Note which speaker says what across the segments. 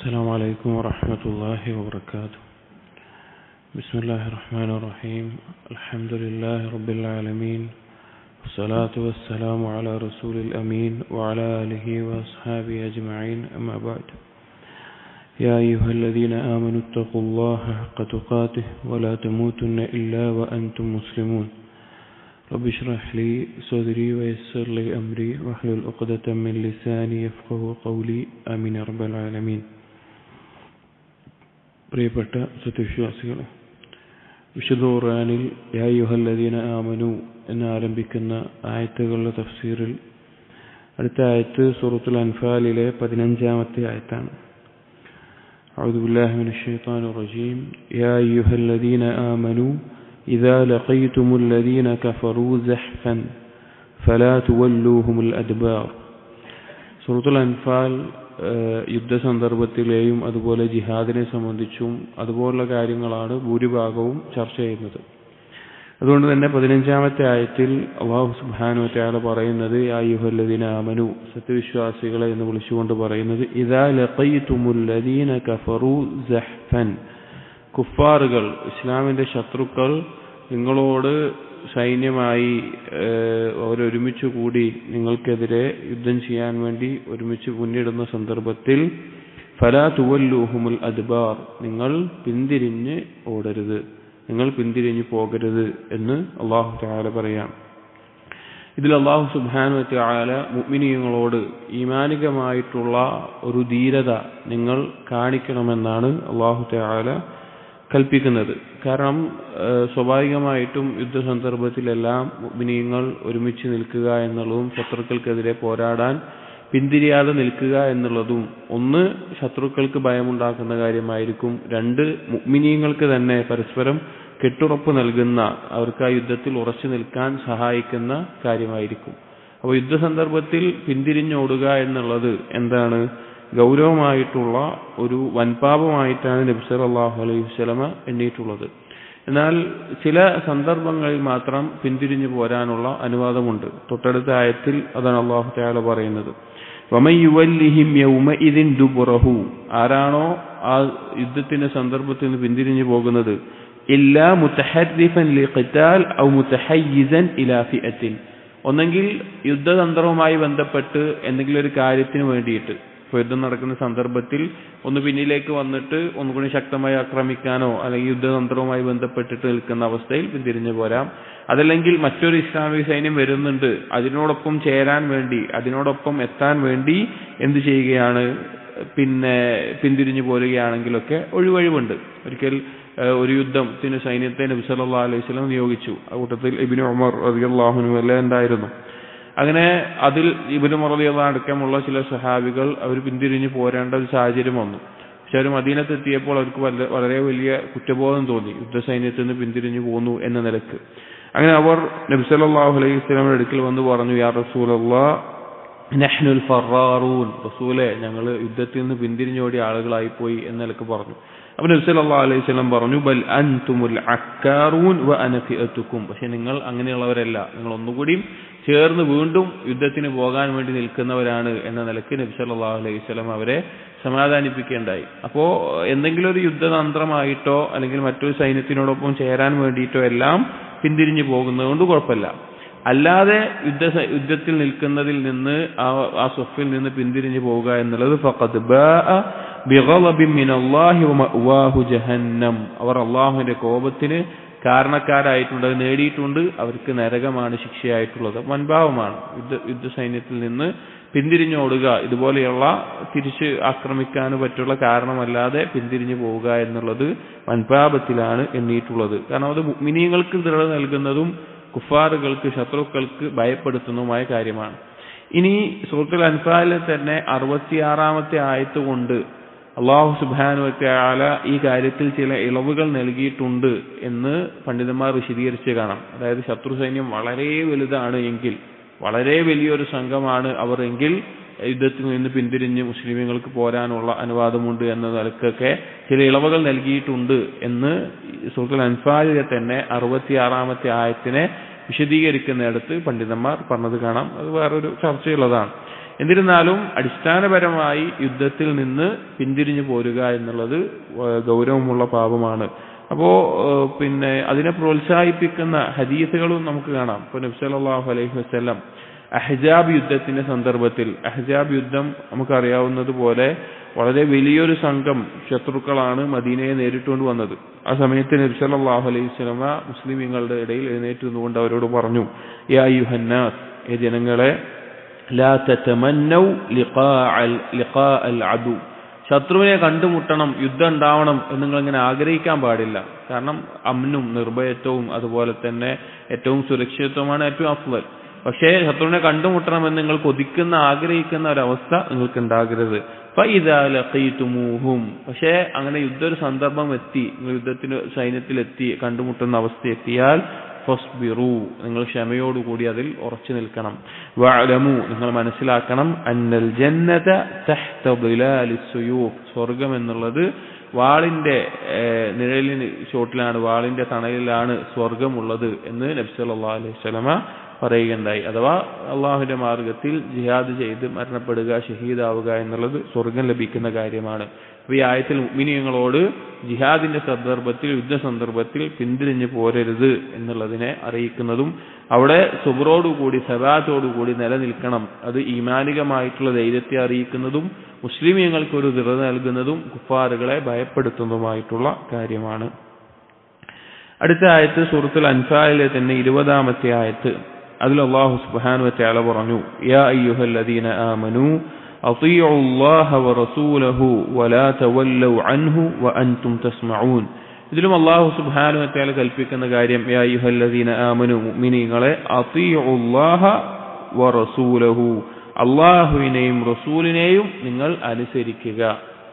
Speaker 1: السلام عليكم ورحمة الله وبركاته. بسم الله الرحمن الرحيم. الحمد لله رب العالمين. والصلاة والسلام على رسول الأمين وعلى آله وأصحابه أجمعين. أما بعد. يا أيها الذين آمنوا اتقوا الله حق تقاته ولا تموتن إلا وأنتم مسلمون. رب اشرح لي صدري ويسر لي أمري واحلل عقدة من لساني يفقه قولي. آمين رب العالمين. പ്രിയപ്പെട്ട സത്യവിശ്വാസികളെ വിശുദ്ധ ഖുർആനിൽ യാ യുഹല്ലദീന ആമനു എന്ന് ആരംഭിക്കുന്ന ആയത്തുകളുടെ തഫ്സീറിൽ അടുത്ത ആയത്ത് സൂറത്തുൽ അൻഫാലിലെ പതിനഞ്ചാമത്തെ ആയത്താണ് أعوذ بالله من الشيطان الرجيم يا أيها الذين آمنوا إذا لقيتم الذين كفروا زحفا فلا تولوهم الأدبار سورة യുദ്ധ സന്ദർഭത്തിലെയും അതുപോലെ ജിഹാദിനെ സംബന്ധിച്ചും അതുപോലുള്ള കാര്യങ്ങളാണ് ഭൂരിഭാഗവും ചർച്ച ചെയ്യുന്നത്. അതുകൊണ്ട് തന്നെ പതിനഞ്ചാമത്തെ ആയത്തിൽ അള്ളാഹു സുബാനു വറ്റാല പറയുന്നത് ആയുഹല്ലദീന അമനു സത്യവിശ്വാസികളെ എന്ന് വിളിച്ചുകൊണ്ട് പറയുന്നത് ഇതാ ലഖയ്തുമുല്ലദീന കഫറു ഖുഫാറുകൾ ഇസ്ലാമിന്റെ ശത്രുക്കൾ നിങ്ങളോട് സൈന്യമായി അവരൊരുമിച്ച് കൂടി നിങ്ങൾക്കെതിരെ യുദ്ധം ചെയ്യാൻ വേണ്ടി ഒരുമിച്ച് മുന്നിടുന്ന സന്ദർഭത്തിൽ ഫലാ തുവല്ലൂഹുമുൽ അദ്ബാർ നിങ്ങൾ പിന്തിരിഞ്ഞ് ഓടരുത്. നിങ്ങൾ പിന്തിരിഞ്ഞു പോകരുത് എന്ന് അള്ളാഹു ചാല പറയാം. ഇതിൽ അള്ളാഹു സുബാനു ചാല മുഗ്മിനീയങ്ങളോട് ഈമാനികമായിട്ടുള്ള ഒരു ധീരത നിങ്ങൾ കാണിക്കണമെന്നാണ് അള്ളാഹു ചാല കൽപ്പിക്കുന്നത്. കാരണം സ്വാഭാവികമായിട്ടും യുദ്ധസന്ദർഭത്തിലെല്ലാം മുഗ്മിനീയങ്ങൾ ഒരുമിച്ച് നിൽക്കുക എന്നുള്ളതും ശത്രുക്കൾക്കെതിരെ പോരാടാൻ പിന്തിരിയാതെ നിൽക്കുക എന്നുള്ളതും ഒന്ന് ശത്രുക്കൾക്ക് ഭയമുണ്ടാക്കുന്ന കാര്യമായിരിക്കും. രണ്ട് മുഗ്മിനീയങ്ങൾക്ക് തന്നെ പരസ്പരം കെട്ടുറപ്പ് നൽകുന്ന അവർക്ക് ആ യുദ്ധത്തിൽ ഉറച്ചു നിൽക്കാൻ സഹായിക്കുന്ന കാര്യമായിരിക്കും. അപ്പോൾ യുദ്ധസന്ദർഭത്തിൽ പിന്തിരിഞ്ഞോടുക എന്നുള്ളത് എന്താണ്? ഗൗരവമായിട്ടുള്ള ഒരു വൻപാപമായിട്ടാണ് നബ്സർ അള്ളാഹു അലൈഹി വസ്ലമ എണ്ണിയിട്ടുള്ളത്. എന്നാൽ ചില സന്ദർഭങ്ങളിൽ മാത്രം പിന്തിരിഞ്ഞു പോരാനുള്ള അനുവാദമുണ്ട്. തൊട്ടടുത്ത ആയത്തിൽ അതാണ് അള്ളാഹു തയാള പറയുന്നത്. ദുബുറഹു. ആരാണോ ആ യുദ്ധത്തിന്റെ സന്ദർഭത്തിൽ നിന്ന് പിന്തിരിഞ്ഞു പോകുന്നത്? ഇല്ലാ മുത്തഹരിഫൻ ഔ മുത്തഹയ്യിസൻ ഇലാ ഫിഅത്തിൻ. ഒന്നെങ്കിൽ യുദ്ധതന്ത്രവുമായി ബന്ധപ്പെട്ട് എന്തെങ്കിലും ഒരു കാര്യത്തിന് വേണ്ടിയിട്ട് യുദ്ധം നടക്കുന്ന സന്ദർഭത്തിൽ ഒന്ന് പിന്നിലേക്ക് വന്നിട്ട് ഒന്നുകൂടി ശക്തമായി ആക്രമിക്കാനോ അല്ലെങ്കിൽ യുദ്ധതന്ത്രവുമായി ബന്ധപ്പെട്ടിട്ട് നിൽക്കുന്ന അവസ്ഥയിൽ പിന്തിരിഞ്ഞു പോരാം. അതല്ലെങ്കിൽ മറ്റൊരു ഇസ്ലാമിക സൈന്യം വരുന്നുണ്ട്. അതിനോടൊപ്പം ചേരാൻ വേണ്ടി അതിനോടൊപ്പം എത്താൻ വേണ്ടി എന്ത് ചെയ്യുകയാണ്? പിന്നെ പിന്തിരിഞ്ഞു പോരുകയാണെങ്കിലൊക്കെ ഒഴിവഴിവുണ്ട്. ഒരിക്കൽ ഒരു യുദ്ധത്തിന് സൈന്യത്തെ നബി അലൈഹി സ്വലം നിയോഗിച്ചു. ആ കൂട്ടത്തിൽ ഇബ്നു ഉമർ റളിയല്ലാഹു എല്ലാം ഉണ്ടായിരുന്നു. അങ്ങനെ അതിൽ ഇബിന് മറലിയുള്ള അടക്കമുള്ള ചില സഹാബികൾ അവർ പിന്തിരിഞ്ഞ് പോരേണ്ട ഒരു സാഹചര്യം വന്നു. പക്ഷെ അവർ മദീനത്തെത്തിയപ്പോൾ അവർക്ക് വളരെ വലിയ കുറ്റബോധം തോന്നി. യുദ്ധസൈന്യത്തിൽ നിന്ന് പിന്തിരിഞ്ഞു പോന്നു എന്ന നിലയ്ക്ക്. അങ്ങനെ അവർ നബ്സലാഹു അലൈഹി സ്വലാമിന്റെ അടുക്കൽ വന്ന് പറഞ്ഞു യാ റസൂൽ നഹ്നുൽ ഫറാറൂൻ. റസൂലെ ഞങ്ങൾ യുദ്ധത്തിൽ നിന്ന് പിന്തിരിഞ്ഞോടിയ ആളുകളായി പോയി എന്ന നിലയ്ക്ക് പറഞ്ഞു. അപ്പൊ നബി സല്ലല്ലാഹു അലൈഹി സ്വലം പറഞ്ഞു ബൽ അൻതുമുൽ അക്കാറൂൻ വ അനഫിഅതുക്കും പക്ഷെ നിങ്ങൾ അങ്ങനെയുള്ളവരല്ല. നിങ്ങൾ ഒന്നുകൂടിയും ചേർന്ന് വീണ്ടും യുദ്ധത്തിന് പോകാൻ വേണ്ടി നിൽക്കുന്നവരാണ് എന്ന നിലയ്ക്ക് നബി സല്ലല്ലാഹു അലൈഹി സ്വലം അവരെ സമാധാനിപ്പിക്കേണ്ടായി. അപ്പോ എന്തെങ്കിലും ഒരു യുദ്ധതന്ത്രമായിട്ടോ അല്ലെങ്കിൽ മറ്റൊരു സൈന്യത്തിനോടൊപ്പം ചേരാൻ വേണ്ടിയിട്ടോ എല്ലാം പിന്തിരിഞ്ഞു പോകുന്നത് കൊണ്ട് കുഴപ്പമില്ല. അല്ലാതെ യുദ്ധ യുദ്ധത്തിൽ നിൽക്കുന്നതിൽ നിന്ന് ആ ആ സ്വഫിൽ നിന്ന് പിന്തിരിഞ്ഞു പോവുക എന്നുള്ളത് ഫഖദ് ജഹന്നം. അവർ അള്ളാഹുവിന്റെ കോപത്തിന് കാരണക്കാരായിട്ടുണ്ട് അത് നേടിയിട്ടുണ്ട്. അവർക്ക് നരകമാണ് ശിക്ഷയായിട്ടുള്ളത്. വൻഭാവമാണ് യുദ്ധ യുദ്ധ സൈന്യത്തിൽ നിന്ന് പിന്തിരിഞ്ഞോടുക ഇതുപോലെയുള്ള തിരിച്ച് ആക്രമിക്കാൻ പറ്റുള്ള കാരണമല്ലാതെ പിന്തിരിഞ്ഞു പോവുക എന്നുള്ളത് വൻപാപത്തിലാണ് എണ്ണിയിട്ടുള്ളത്. കാരണം അത് മിനിയങ്ങൾക്ക് ദൃഢ നൽകുന്നതും കുഫാറുകൾക്ക് ശത്രുക്കൾക്ക് ഭയപ്പെടുത്തുന്നതുമായ കാര്യമാണ്. ഇനി സുഹൃത്തുൽ അൻഫാലിൽ തന്നെ അറുപത്തിയാറാമത്തെ ആയത്ത് കൊണ്ട് അള്ളാഹു സുബാനുവറ്റാല ഈ കാര്യത്തിൽ ചില ഇളവുകൾ നൽകിയിട്ടുണ്ട് എന്ന് പണ്ഡിതന്മാർ വിശദീകരിച്ച് കാണാം. അതായത് ശത്രു സൈന്യം വളരെ വലുതാണ് എങ്കിൽ വളരെ വലിയൊരു സംഘമാണ് അവർ എങ്കിൽ യുദ്ധത്തിൽ നിന്ന് പിന്തിരിഞ്ഞ് മുസ്ലിമുകൾക്ക് പോരാനുള്ള അനുവാദമുണ്ട് എന്ന നിലക്കൊക്കെ ചില ഇളവുകൾ നൽകിയിട്ടുണ്ട് എന്ന് സുഹൃത്തുൽ അൻഫാലിലെ തന്നെ അറുപത്തിയാറാമത്തെ ആയത്തിനെ വിശദീകരിക്കുന്നിടത്ത് പണ്ഡിതന്മാർ പറഞ്ഞത് കാണാം. അത് വേറൊരു ചർച്ചയുള്ളതാണ്. എന്നിരുന്നാലും അടിസ്ഥാനപരമായി യുദ്ധത്തിൽ നിന്ന് പിന്തിരിഞ്ഞു പോരുക എന്നുള്ളത് ഗൗരവമുള്ള പാപമാണ്. അപ്പോ പിന്നെ അതിനെ പ്രോത്സാഹിപ്പിക്കുന്ന ഹദീസുകളും നമുക്ക് കാണാം. ഇപ്പൊ നബ്സലാഹു അലൈഹി വസ്ലം അഹ്ജാബ് യുദ്ധത്തിന്റെ സന്ദർഭത്തിൽ അഹ്ജാബ് യുദ്ധം നമുക്കറിയാവുന്നതുപോലെ വളരെ വലിയൊരു സംഘം ശത്രുക്കളാണ് മദീനയെ നേരിട്ടുകൊണ്ട് വന്നത്. ആ സമയത്ത് നബി സല്ലല്ലാഹു അലൈഹി സ്വലമ മുസ്ലിമീങ്ങളുടെ ഇടയിൽ എഴുന്നേറ്റ് നിന്നുകൊണ്ട് അവരോട് പറഞ്ഞു യാ യുഹന്നാസ് ഏ ജനങ്ങളെ ലാ تتمنوا لقاء لقاء العدو. ശത്രുവിനെ കണ്ടുമുട്ടണം യുദ്ധം ഉണ്ടാവണം എന്ന് നിങ്ങൾ ഇങ്ങനെ ആഗ്രഹിക്കാൻ പാടില്ല. കാരണം അമ്നും നിർഭയത്വവും അതുപോലെ തന്നെ ഏറ്റവും സുരക്ഷിതത്വമാണ് ഏറ്റവും അഫ്വൽ പക്ഷേ ശത്രുവിനെ കണ്ടുമുട്ടണം എന്ന് നിങ്ങൾ കൊതിക്കുന്ന ആഗ്രഹിക്കുന്ന ഒരവസ്ഥ നിങ്ങൾക്ക് ഉണ്ടാകരുത് ലഖീതുമൂഹും. പക്ഷേ അങ്ങനെ യുദ്ധ ഒരു സന്ദർഭം എത്തി നിങ്ങൾ യുദ്ധത്തിന് സൈന്യത്തിലെത്തി കണ്ടുമുട്ടുന്ന അവസ്ഥ എത്തിയാൽ ഫസ്ബിറു. നിങ്ങൾ ക്ഷമയോടുകൂടി അതിൽ ഉറച്ചു നിൽക്കണം. വഅലമു നിങ്ങൾ മനസ്സിലാക്കണം. അന്നൽ ജന്നത തഹ്ത ബിലാലി സുയൂഫ്. സ്വർഗം എന്നുള്ളത് വാളിന്റെ നിഴലിന് ചോട്ടിലാണ് വാളിന്റെ തണലിലാണ് സ്വർഗമുള്ളത് എന്ന് നബി സല്ലല്ലാഹു അലൈഹി വസല്ലമ പറയുകയുണ്ടായി. അഥവാ അള്ളാഹുവിന്റെ മാർഗത്തിൽ ജിഹാദ് ചെയ്ത് മരണപ്പെടുക ഷഹീദാവുക എന്നുള്ളത് സ്വർഗം ലഭിക്കുന്ന കാര്യമാണ്. അപ്പൊ ഈ ആയത്തിൽ മുഗ്മിനിയങ്ങളോട് ജിഹാദിന്റെ സന്ദർഭത്തിൽ യുദ്ധ സന്ദർഭത്തിൽ പിന്തിരിഞ്ഞു പോരരുത് എന്നുള്ളതിനെ അറിയിക്കുന്നതും അവിടെ സുബറോടുകൂടി സബാത്തോടുകൂടി നിലനിൽക്കണം. അത് ഈമാനികമായിട്ടുള്ള ധൈര്യത്തെ അറിയിക്കുന്നതും മുസ്ലിമീങ്ങൾക്ക് ഒരു ദൃഢ നൽകുന്നതും കുഫാറുകളെ ഭയപ്പെടുത്തുന്നതുമായിട്ടുള്ള കാര്യമാണ്. അടുത്ത ആയത്ത് സുഹൃത്തുൽ അൻഫാലിലെ തന്നെ ഇരുപതാമത്തെ ആയത്ത്. അതിൽ അള്ളാഹു സുബാൻ വതആല പറഞ്ഞു യാ അയ്യുഹല്ലദീന ആമനു أطيعوا الله ورسوله ولا تولوا عنه وأنتم تسمعون ഇതിലും അള്ളാഹു സുബാനുവറ്റാൽ കൽപ്പിക്കുന്ന കാര്യം യായുഹല്ലദീന ആമനു മിനിങ്ങളെ അള്ളാഹുവിനെയും റസൂലിനെയും നിങ്ങൾ അനുസരിക്കുക.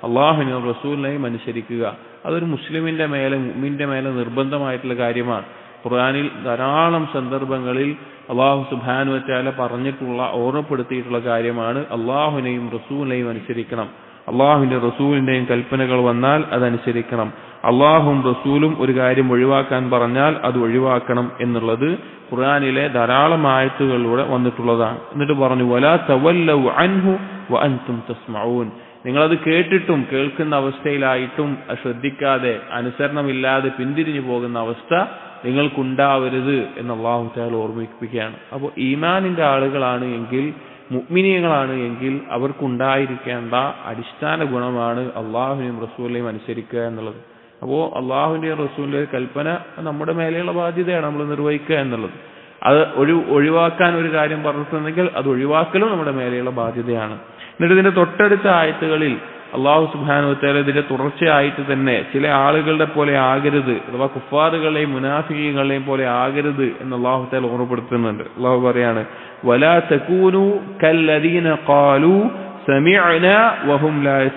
Speaker 1: അള്ളാഹുവിനെയും റസൂലിനെയും അനുസരിക്കുക. അതൊരു മുസ്ലിമിന്റെ മേലെ മുമ്മിന്റെ മേലെ നിർബന്ധമായിട്ടുള്ള കാര്യമാണ്. ഖുർആനിൽ ധാരാളം സന്ദർഭങ്ങളിൽ അള്ളാഹു സുബാനു വച്ചാല പറഞ്ഞിട്ടുള്ള ഓർമ്മപ്പെടുത്തിയിട്ടുള്ള കാര്യമാണ് അള്ളാഹുവിനെയും റസൂലിനെയും അനുസരിക്കണം. അള്ളാഹുവിന്റെ റസൂലിന്റെയും കൽപ്പനകൾ വന്നാൽ അതനുസരിക്കണം. അള്ളാഹും റസൂലും ഒരു കാര്യം ഒഴിവാക്കാൻ പറഞ്ഞാൽ അത് ഒഴിവാക്കണം എന്നുള്ളത് ഖുർആാനിലെ ധാരാളം ആയത്തുകളിലൂടെ വന്നിട്ടുള്ളതാണ്. എന്നിട്ട് പറഞ്ഞു വലാ തവല്ലൗ അൻഹു വ അൻതും തസ്മഊൻ. നിങ്ങളത് കേട്ടിട്ടും കേൾക്കുന്ന അവസ്ഥയിലായിട്ടും ശ്രദ്ധിക്കാതെ അനുസരണമില്ലാതെ പിന്തിരിഞ്ഞു പോകുന്ന അവസ്ഥ നിങ്ങൾക്കുണ്ടാവരുത് എന്ന് അള്ളാഹു താൽ ഓർമ്മിപ്പിക്കുകയാണ്. അപ്പോൾ ഈമാനിന്റെ ആളുകളാണ് എങ്കിൽ മുഗ്മിനിയങ്ങളാണ് എങ്കിൽ അവർക്കുണ്ടായിരിക്കേണ്ട അടിസ്ഥാന ഗുണമാണ് അള്ളാഹുവിനെയും റസൂലിനെയും അനുസരിക്കുക എന്നുള്ളത്. അപ്പോൾ അള്ളാഹുവിന്റെയും റസൂലിന്റെയും കൽപ്പന നമ്മുടെ മേലെയുള്ള ബാധ്യതയാണ് നമ്മൾ നിർവഹിക്കുക എന്നുള്ളത്. അത് ഒഴി ഒഴിവാക്കാൻ ഒരു കാര്യം പറഞ്ഞിട്ടുണ്ടെങ്കിൽ അത് ഒഴിവാക്കലും നമ്മുടെ മേലെയുള്ള ബാധ്യതയാണ്. എന്നിട്ട് ഇതിന്റെ തൊട്ടടുത്ത ആയത്തുകളിൽ അള്ളാഹു സുബാനുവത്തേല ഇതിന്റെ തുടർച്ചയായിട്ട് തന്നെ ചില ആളുകളുടെ പോലെ ആകരുത് അഥവാ കുഫാറുകളെയും മുനാഫികളെയും പോലെ ആകരുത് എന്ന് അള്ളാഹു താല ഓർമ്മപ്പെടുത്തുന്നുണ്ട്. അള്ളാഹു പറയാണ് വലാ കല്ലദീന ലാ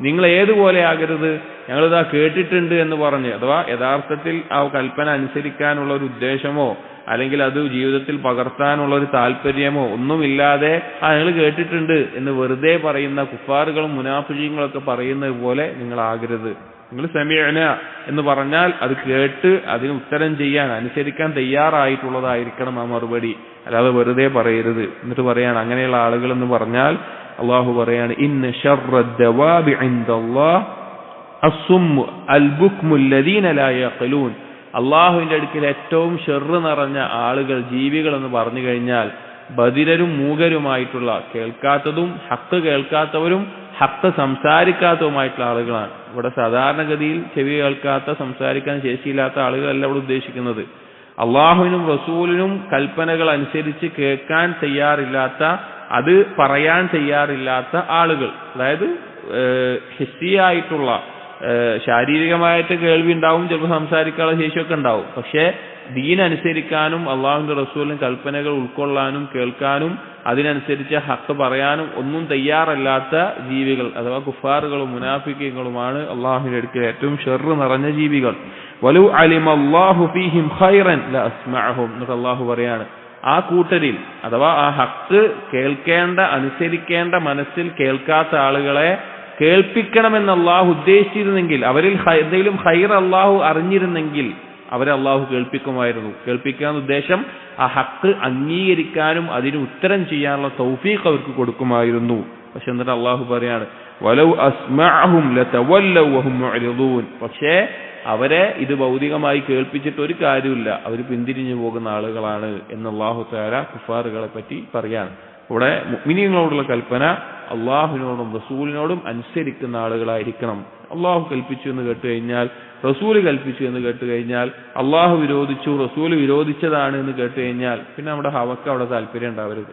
Speaker 1: നിങ്ങൾ ഏതുപോലെ ആകരുത്? ഞങ്ങളിതാ കേട്ടിട്ടുണ്ട് എന്ന് പറഞ്ഞ് അഥവാ യഥാർത്ഥത്തിൽ ആ കൽപ്പന അനുസരിക്കാനുള്ള ഒരു ഉദ്ദേശമോ അല്ലെങ്കിൽ അത് ജീവിതത്തിൽ പകർത്താനുള്ള ഒരു താല്പര്യമോ ഒന്നുമില്ലാതെ ആ നിങ്ങൾ കേട്ടിട്ടുണ്ട് എന്ന് വെറുതെ പറയുന്ന കുഫാറുകളും മുനാഫിജീങ്ങളും ഒക്കെ പറയുന്നത് പോലെ നിങ്ങൾ ആകരുത് നിങ്ങൾ സമീന എന്ന് പറഞ്ഞാൽ അത് കേട്ട് അതിന് ഉത്തരം ചെയ്യാൻ അനുസരിക്കാൻ തയ്യാറായിട്ടുള്ളതായിരിക്കണം ആ മറുപടി. അല്ലാതെ വെറുതെ പറയരുത്. എന്നിട്ട് പറയാണ് അങ്ങനെയുള്ള ആളുകൾ എന്ന് പറഞ്ഞാൽ അള്ളാഹു പറയാണ് ഇന്ന് ഷർറദ്ദവാബി ഇൻദല്ലാഹ് അസ്സുമ്മു അള്ളാഹുവിന്റെ അടുക്കൽ ഏറ്റവും ഷെറ് നിറഞ്ഞ ആളുകൾ ജീവികൾ എന്ന് പറഞ്ഞു കഴിഞ്ഞാൽ ബദിരരും മൂകരുമായിട്ടുള്ള കേൾക്കാത്തതും ഹക്ക് കേൾക്കാത്തവരും ഹക്ക് സംസാരിക്കാത്തതുമായിട്ടുള്ള ആളുകളാണ്. ഇവിടെ സാധാരണഗതിയിൽ ചെവി കേൾക്കാത്ത സംസാരിക്കാൻ ശേഷിയില്ലാത്ത ആളുകളല്ല ഇവിടെ ഉദ്ദേശിക്കുന്നത്. അള്ളാഹുവിനും റസൂലിനും കൽപ്പനകൾ അനുസരിച്ച് കേൾക്കാൻ തയ്യാറില്ലാത്ത അത് പറയാൻ തയ്യാറില്ലാത്ത ആളുകൾ അതായത് ഹിസ്സിയായിട്ടുള്ള ശാരീരികമായിട്ട് കേൾവി ഉണ്ടാവും ചിലപ്പോൾ സംസാരിക്കാനുള്ള ശേഷിയൊക്കെ ഉണ്ടാവും. പക്ഷേ ദീനനുസരിക്കാനും അള്ളാഹുവിന്റെ റസൂലിനും കൽപ്പനകൾ ഉൾക്കൊള്ളാനും കേൾക്കാനും അതിനനുസരിച്ച് ഹക്ക് പറയാനും ഒന്നും തയ്യാറല്ലാത്ത ജീവികൾ അഥവാ കുഫാറുകളും മുനാഫിക്കങ്ങളുമാണ് അള്ളാഹുവിന്റെ അടുക്കൽ ഏറ്റവും ഷെറ് നിറഞ്ഞ ജീവികൾ. വലു അലിം അള്ളാഹു ഫീഹിം ഖൈറൻ അള്ളാഹു പറയാണ് ആ കൂട്ടരിൽ അഥവാ ആ ഹക്ക് കേൾക്കേണ്ട അനുസരിക്കേണ്ട മനസ്സിൽ കേൾക്കാത്ത ആളുകളെ കേൾപ്പിക്കണമെന്ന് അള്ളാഹു ഉദ്ദേശിച്ചിരുന്നെങ്കിൽ അവരിൽ എന്തെങ്കിലും ഹൈർ അള്ളാഹു അറിഞ്ഞിരുന്നെങ്കിൽ അവരെ അള്ളാഹു കേൾപ്പിക്കുമായിരുന്നു. കേൾപ്പിക്കാൻ ഉദ്ദേശം ആ ഹക്ക് അംഗീകരിക്കാനും അതിന് ഉത്തരം ചെയ്യാനുള്ള തൗഫീഖ് അവർക്ക് കൊടുക്കുമായിരുന്നു. പക്ഷെ എന്നിട്ട് അള്ളാഹു പറയാണ് വലൗ അസ്മഅഹും ലതവല്ലൗ വഹും മുഅ്രിദൂൻ. പക്ഷേ അവരെ ഇത് ഭൗതികമായി കേൾപ്പിച്ചിട്ട് ഒരു കാര്യമില്ല അവർ പിന്തിരിഞ്ഞു പോകുന്ന ആളുകളാണ് എന്ന് അള്ളാഹു താര കുഫാറുകളെ പറ്റി പറയാണ്. ഇവിടെ മുഅ്മിനീങ്ങളോടുള്ള കൽപ്പന അള്ളാഹുവിനോടും റസൂലിനോടും അനുസരിക്കുന്ന ആളുകളായിരിക്കണം. അള്ളാഹു കൽപ്പിച്ചു എന്ന് കേട്ട് കഴിഞ്ഞാൽ റസൂൽ കൽപ്പിച്ചു എന്ന് കേട്ട് കഴിഞ്ഞാൽ അള്ളാഹു വിരോധിച്ചു റസൂൽ വിരോധിച്ചതാണ് എന്ന് കേട്ട് കഴിഞ്ഞാൽ പിന്നെ നമ്മുടെ ഹവക്ക് അവിടെ താല്പര്യം ഉണ്ടാവരുത്.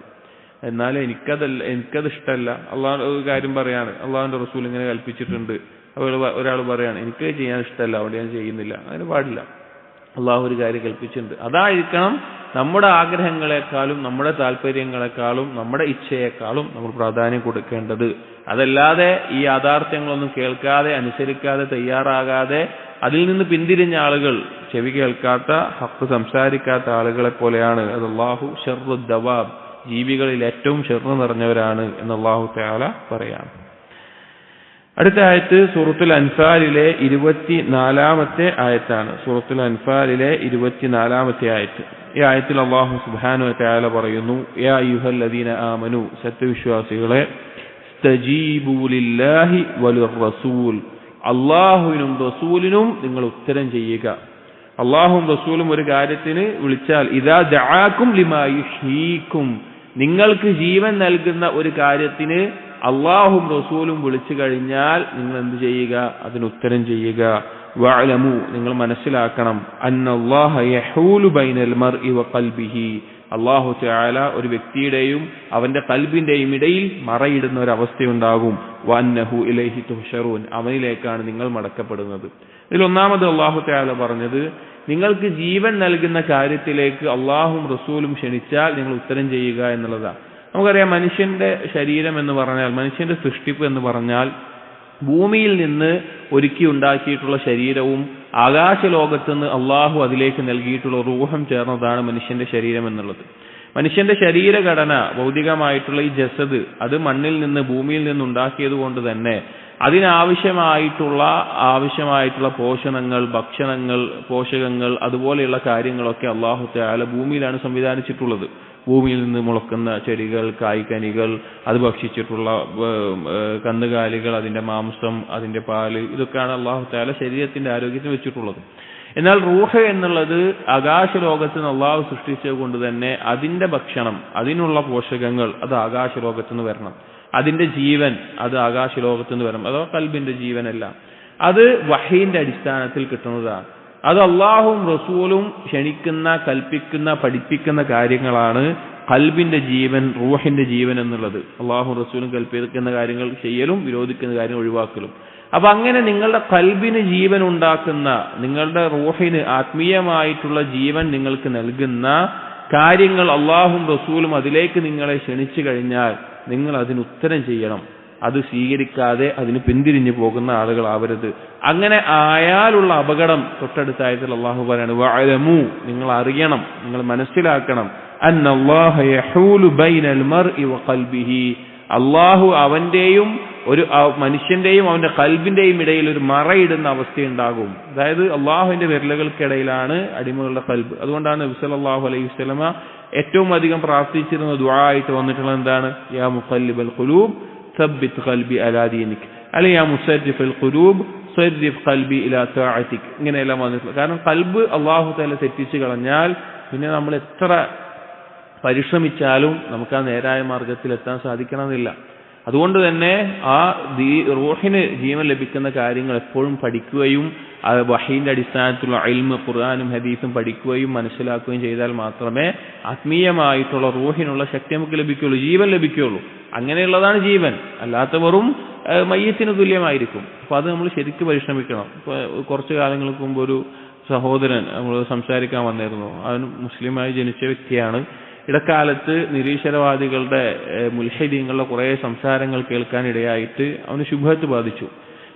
Speaker 1: എന്നാൽ എനിക്കതല്ല എനിക്കത് ഇഷ്ടമല്ല. അള്ളാഹു ഒരു കാര്യം പറയാണ് അള്ളാഹുന്റെ റസൂൽ ഇങ്ങനെ കൽപ്പിച്ചിട്ടുണ്ട്. അപ്പോൾ ഒരാൾ പറയാണ് എനിക്ക് ചെയ്യാൻ ഇഷ്ടമല്ല അവിടെ ഞാൻ ചെയ്യുന്നില്ല. അതിന് പാടില്ല. അള്ളാഹു ഒരു കാര്യം കൽപ്പിച്ചിട്ടുണ്ട്. അതായിരിക്കണം നമ്മുടെ ആഗ്രഹങ്ങളെക്കാളും നമ്മുടെ താല്പര്യങ്ങളെക്കാളും നമ്മുടെ ഇച്ഛയെക്കാളും നമ്മൾ പ്രാധാന്യം കൊടുക്കേണ്ടത്. അതല്ലാതെ ഈ യാഥാർത്ഥ്യങ്ങളൊന്നും കേൾക്കാതെ അനുസരിക്കാതെ തയ്യാറാകാതെ അതിൽ നിന്ന് പിന്തിരിഞ്ഞ ആളുകൾ ചെവി കേൾക്കാത്ത ഹക്ക് സംസാരിക്കാത്ത ആളുകളെ പോലെയാണ്. അത് അള്ളാഹു ഷെറു ദവാബ് ജീവികളിൽ ഏറ്റവും ഷെറു നിറഞ്ഞവരാണ് എന്ന് അള്ളാഹു തയാല പറയാണ് അടുത്ത ആയത്ത് സൂറത്തുൽ അൻഫാലിലെ ഇരുപത്തിനാലാമത്തെ ആയത്താണ്. സൂറത്തുൽ അൻഫാലിലെ ഇരുപത്തിനാലാമത്തെ ആയത്ത്. ഈ ആയത്തിൽ അള്ളാഹു സുബാനു തയാല പറയുന്നു യാ ആമനു സത്യവിശ്വാസികളെ റസൂൽ അള്ളാഹുവിനും റസൂലിനും നിങ്ങൾ ഉത്തരം ചെയ്യുക. അള്ളാഹും റസൂലും ഒരു കാര്യത്തിന് വിളിച്ചാൽ ഇതാ ദാക്കും ലിമായുഷീക്കും നിങ്ങൾക്ക് ജീവൻ നൽകുന്ന ഒരു കാര്യത്തിന് അള്ളാഹും റസൂലും വിളിച്ചു കഴിഞ്ഞാൽ നിങ്ങൾ എന്ത് ചെയ്യുക? അതിന് ഉത്തരം ചെയ്യുക. വഅലമു നിങ്ങൾ മനസ്സിലാക്കണം. അള്ളാഹു ചാല ഒരു വ്യക്തിയുടെയും അവന്റെ കൽബിന്റെയും ഇടയിൽ മറയിടുന്ന ഒരു അവസ്ഥയുണ്ടാകും. വന്നഹു ഇലൈഹി തുഷറൂൻ അവനിലേക്കാണ് നിങ്ങൾ മടക്കപ്പെടുന്നത്. ഇതിൽ ഒന്നാമത് അള്ളാഹു ചാല പറഞ്ഞത് നിങ്ങൾക്ക് ജീവൻ നൽകുന്ന കാര്യത്തിലേക്ക് അള്ളാഹും റസൂലും ക്ഷണിച്ചാൽ നിങ്ങൾ ഉത്തരം ചെയ്യുക എന്നുള്ളതാണ്. നമുക്കറിയാം മനുഷ്യന്റെ ശരീരം എന്ന് പറഞ്ഞാൽ മനുഷ്യന്റെ സൃഷ്ടിപ്പ് എന്ന് പറഞ്ഞാൽ ഭൂമിയിൽ നിന്ന് ഒരുക്കി ഉണ്ടാക്കിയിട്ടുള്ള ശരീരവും ആകാശലോകത്ത് നിന്ന് അള്ളാഹു അതിലേക്ക് നൽകിയിട്ടുള്ള റൂഹം ചേർന്നതാണ് മനുഷ്യന്റെ ശരീരം എന്നുള്ളത്. മനുഷ്യന്റെ ശരീരഘടന ഭൗതികമായിട്ടുള്ള ഈ ജസദ് അത് മണ്ണിൽ നിന്ന് ഭൂമിയിൽ നിന്ന് ഉണ്ടാക്കിയത് കൊണ്ട് തന്നെ അതിനാവശ്യമായിട്ടുള്ള ആവശ്യമായിട്ടുള്ള പോഷണങ്ങൾ ഭക്ഷണങ്ങൾ പോഷകങ്ങൾ അതുപോലെയുള്ള കാര്യങ്ങളൊക്കെ അള്ളാഹു താല ഭൂമിയിലാണ് സംവിധാനിച്ചിട്ടുള്ളത്. ഭൂമിയിൽ നിന്ന് മുളക്കുന്ന ചെടികൾ കായ്ക്കനികൾ അത് ഭക്ഷിച്ചിട്ടുള്ള കന്നുകാലികൾ അതിന്റെ മാംസം അതിന്റെ പാൽ ഇതൊക്കെയാണ് അള്ളാഹു താല ശരീരത്തിന്റെ ആരോഗ്യത്തിന് വെച്ചിട്ടുള്ളത്. എന്നാൽ റൂഹ് എന്നുള്ളത് ആകാശലോകത്ത് നിന്ന് അള്ളാഹു സൃഷ്ടിച്ചത് കൊണ്ട് തന്നെ അതിന്റെ ഭക്ഷണം അതിനുള്ള പോഷകങ്ങൾ അത് ആകാശ നിന്ന് വരണം. അതിന്റെ ജീവൻ അത് ആകാശ നിന്ന് വരണം. അതോ കൽബിന്റെ ജീവനല്ല. അത് വഹീന്റെ അടിസ്ഥാനത്തിൽ കിട്ടുന്നതാണ്. അത് അള്ളാഹും റസൂലും ക്ഷണിക്കുന്ന കൽപ്പിക്കുന്ന പഠിപ്പിക്കുന്ന കാര്യങ്ങളാണ് കൽബിന്റെ ജീവൻ റൂഹിന്റെ ജീവൻ എന്നുള്ളത്. അള്ളാഹും റസൂലും കൽപ്പിക്കുന്ന കാര്യങ്ങൾ ചെയ്യലും വിരോധിക്കുന്ന കാര്യങ്ങൾ ഒഴിവാക്കലും. അപ്പൊ അങ്ങനെ നിങ്ങളുടെ കൽബിന് ജീവൻ ഉണ്ടാക്കുന്ന നിങ്ങളുടെ റൂഹിന് ആത്മീയമായിട്ടുള്ള ജീവൻ നിങ്ങൾക്ക് നൽകുന്ന കാര്യങ്ങൾ അള്ളാഹും റസൂലും അതിലേക്ക് നിങ്ങളെ ക്ഷണിച്ചു കഴിഞ്ഞാൽ നിങ്ങൾ അതിന് ഉത്തരം ചെയ്യണം. അത് സ്വീകരിക്കാതെ അതിന് പിന്തിരിഞ്ഞു പോകുന്ന ആളുകളാവരുത്. അങ്ങനെ ആയാലുള്ള അപകടം തൊട്ടടുത്ത ആയത്തിൽ അള്ളാഹു പറയാണ് വഅലമു നിങ്ങൾ അറിയണം നിങ്ങൾ മനസ്സിലാക്കണം. അള്ളാഹു അവന്റെയും ഒരു മനുഷ്യന്റെയും അവന്റെ കൽബിന്റെയും ഇടയിൽ ഒരു മറയിടുന്ന അവസ്ഥയുണ്ടാകും. അതായത് അള്ളാഹുവിന്റെ വിരലുകൾക്കിടയിലാണ് അടിമകളുടെ കൽബ് അതുകൊണ്ടാണ് നബിസല്ലാഹു അലൈഹി വസ്ലമ ഏറ്റവും അധികം പ്രാർത്ഥിച്ചിരുന്ന ദുആ ആയിട്ട് വന്നിട്ടുള്ളത് എന്താണ്? യാ മുഖല്ലിബൽ ഖുലൂബ് സബ്ബിത് ഖൽബി അലാ ദീനിക് അല്ലെ യാ മുസരിഫൽ ഖുലൂബ് സരിഫ് ഖൽബി ഇലാ താഅതിക് ഇങ്ങനെയെല്ലാം വന്നിട്ടുള്ള കാരണം കൽബ് അള്ളാഹു തല തെറ്റിച്ച് കളഞ്ഞാൽ പിന്നെ നമ്മൾ എത്ര പരിശ്രമിച്ചാലും നമുക്ക് ആ നേരായ മാർഗത്തിൽ എത്താൻ സാധിക്കണമെന്നില്ല. അതുകൊണ്ട് തന്നെ ആ ദീ റൂഹിന് ജീവൻ ലഭിക്കുന്ന കാര്യങ്ങൾ എപ്പോഴും പഠിക്കുകയും വഹീന്റെ അടിസ്ഥാനത്തിലുള്ള അൽമ് ഖുർആാനും ഹദീസും പഠിക്കുകയും മനസ്സിലാക്കുകയും ചെയ്താൽ മാത്രമേ ആത്മീയമായിട്ടുള്ള റൂഹിനുള്ള ശക്തി നമുക്ക് ലഭിക്കുകയുള്ളൂ ജീവൻ ലഭിക്കുകയുള്ളൂ. അങ്ങനെയുള്ളതാണ് ജീവൻ. അല്ലാത്ത വെറും മയ്യത്തിന് തുല്യമായിരിക്കും. അപ്പൊ അത് നമ്മൾ ശരിക്കും പരിശ്രമിക്കണം. ഇപ്പൊ കുറച്ചു കാലങ്ങൾക്ക് മുമ്പ് ഒരു സഹോദരൻ നമ്മൾ സംസാരിക്കാൻ വന്നിരുന്നു. അവൻ മുസ്ലിമായി ജനിച്ച വ്യക്തിയാണ്. ഇടക്കാലത്ത് നിരീശ്വരവാദികളുടെ മുൽഹദീങ്ങളുടെ കുറേ സംസാരങ്ങൾ കേൾക്കാൻ ഇടയായിട്ട് അവന് ശുഭത്ത് ബാധിച്ചു.